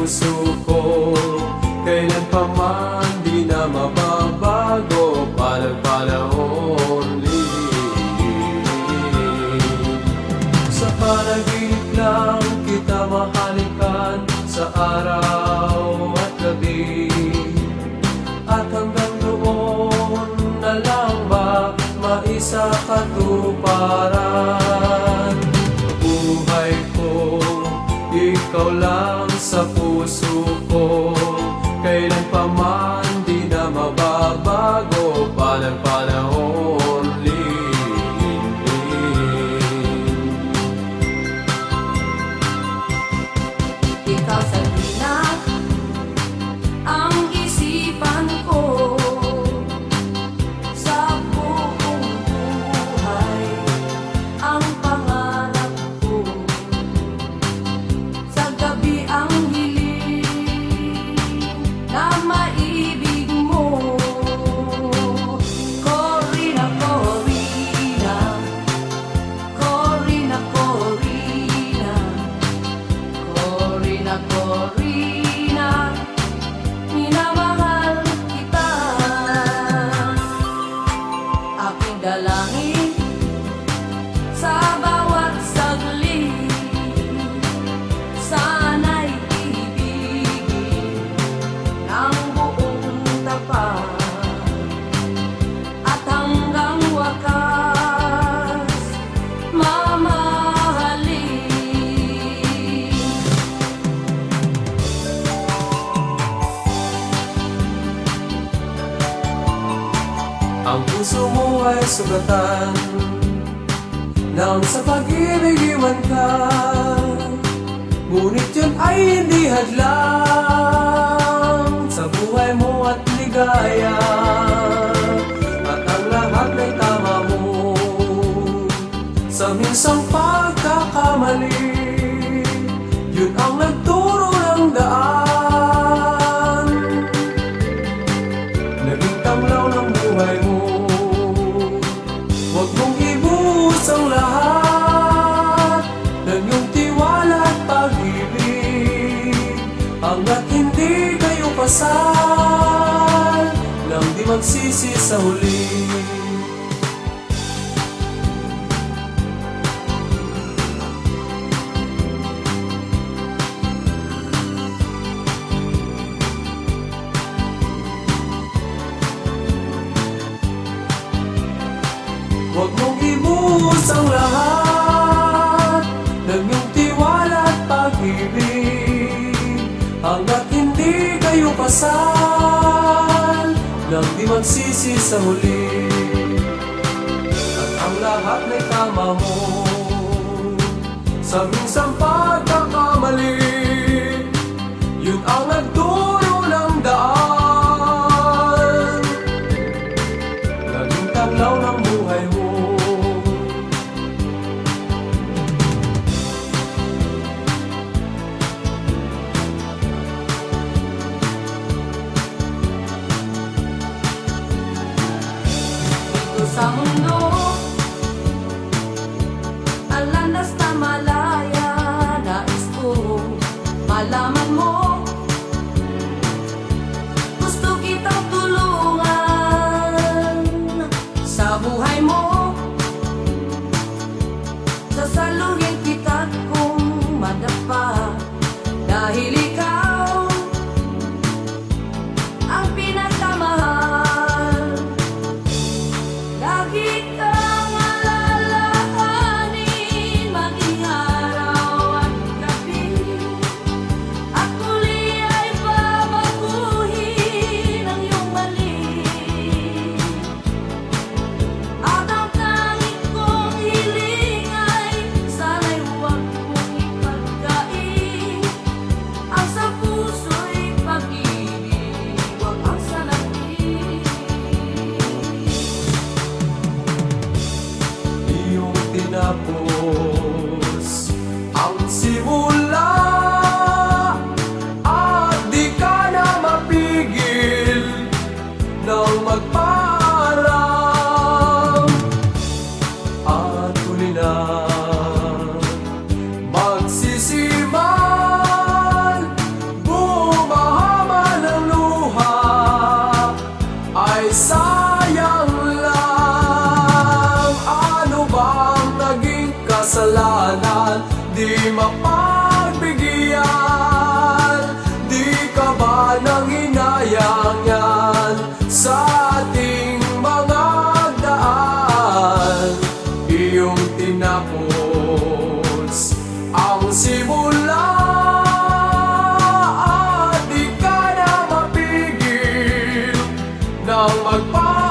puso ko. Kailan pa man di na mababago pa ng panahon sa panaginip lang kita mahalikan Sa araw at gabi. At hanggang doon na lang ba Maisa katuparan на кори. Ang puso mo ay sugatan. Nang sa pag-ibig iwan ka Ngunit yun ay hindi hadlang Sa buhay mo at ligaya. At ang lahat ay tama mo Sa minsang kayo kasal Nang di magsisi sa huli kayo kasal Nang di magsisi sa huli At ang lahat may tama mo. Sa minsang pagkakamali La. fall.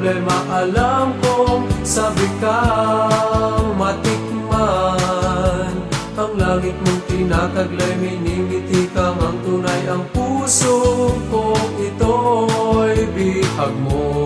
problema alam ko Sabi kang matikman. Ang langit mong tinataglay Minimiti kang ang tunay. Ang puso ko ito'y bihag mo.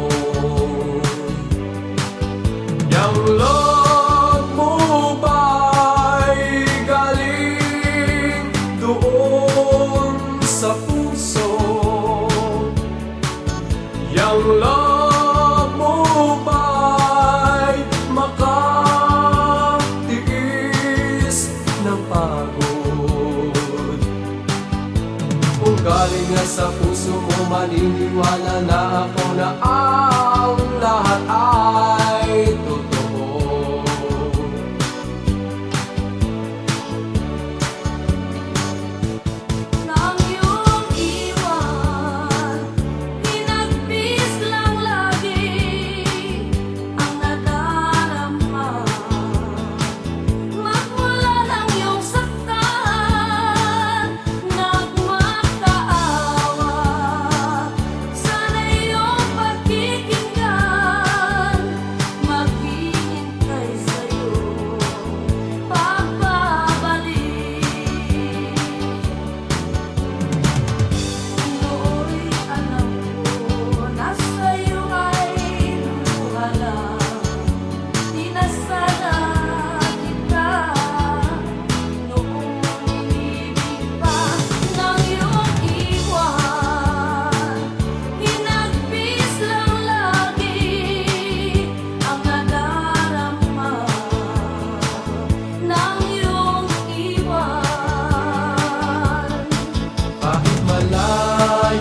puso ko maniniwala na ako na ang lahat ay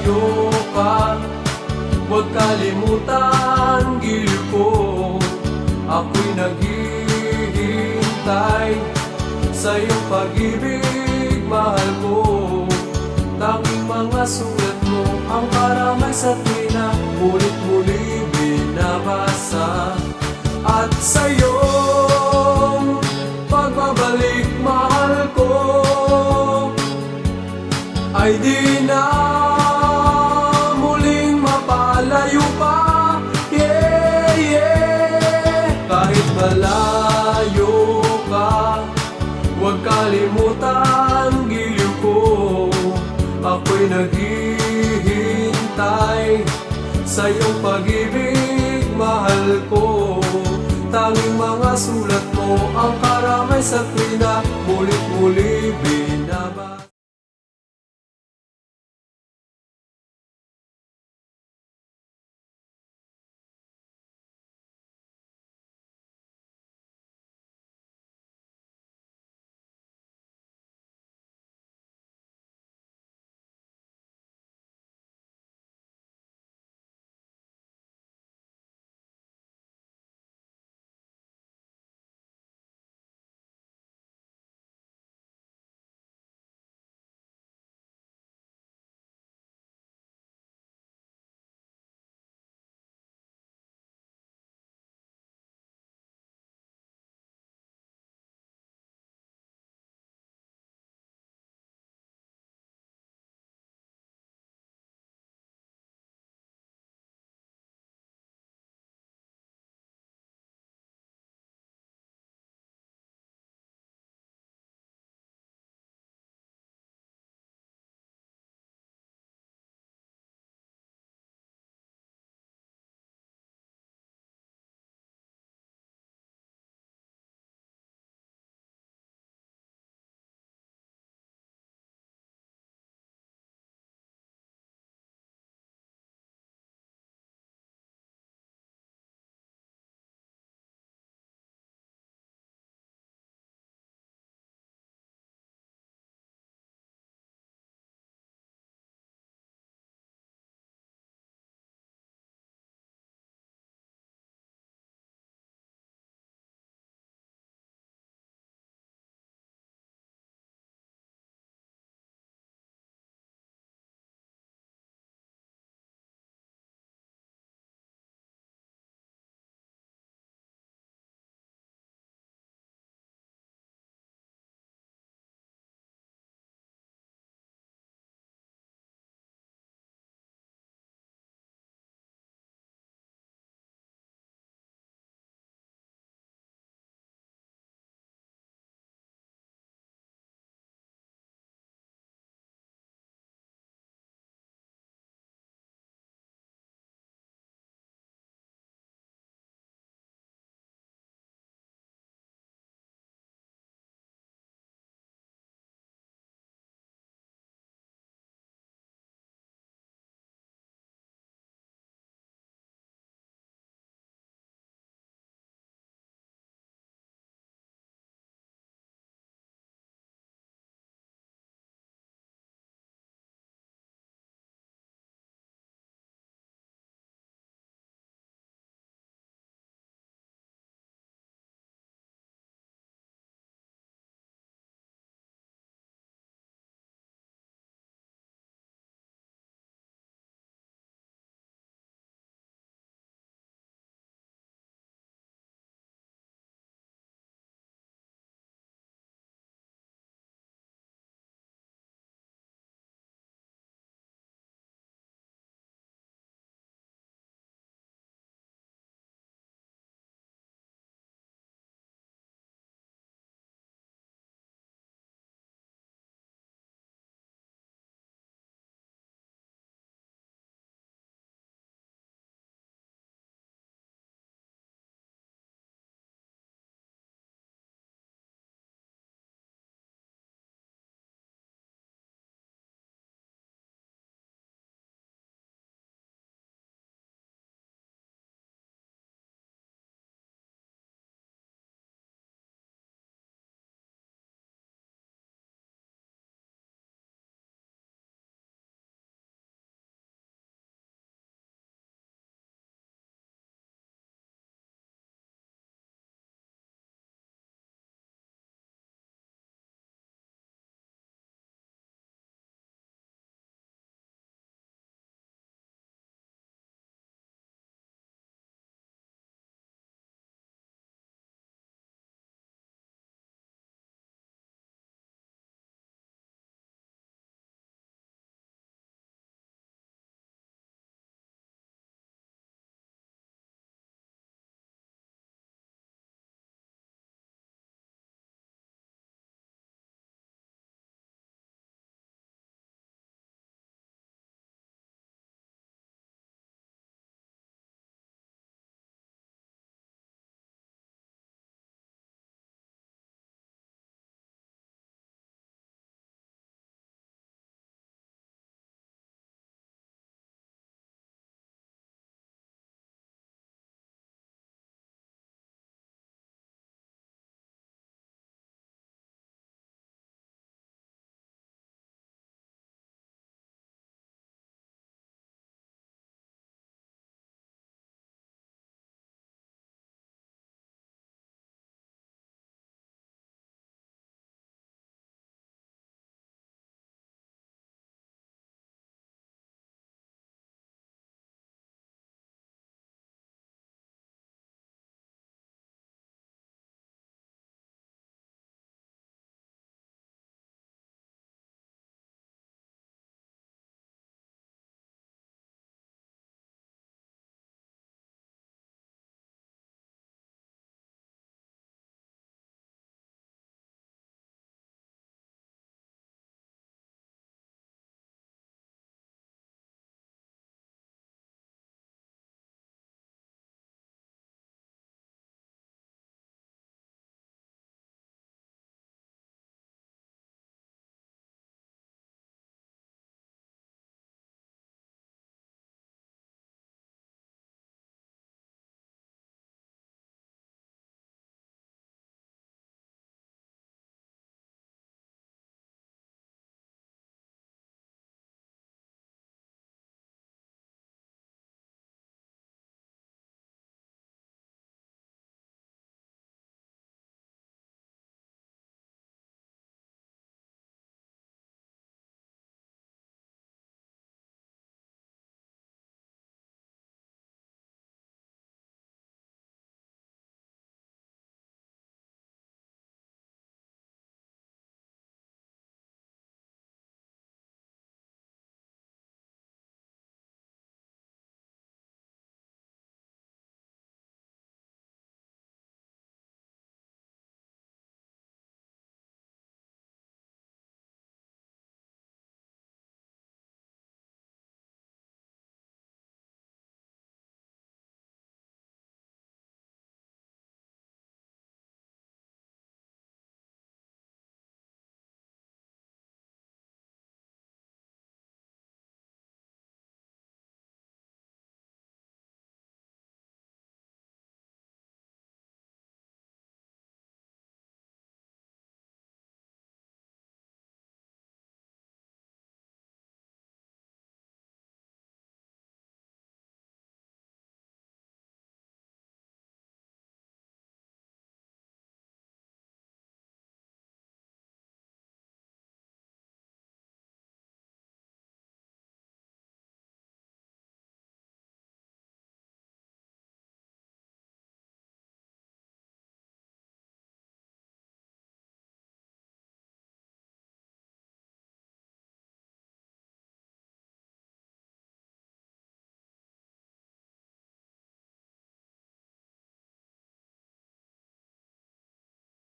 malayo pa Huwag kalimutan giliw ko Ako'y naghihintay Sa iyong pag-ibig, mahal ko. Tanging mga sulat mo ang karamay sa tina Ngunit muli binabasa. At sa iyong pagbabalik, mahal ko Ay di naghihintay Sa iyong pag-ibig, mahal ko. Tanging mga sulat mo ang karamay sa tuwina Mulit-muli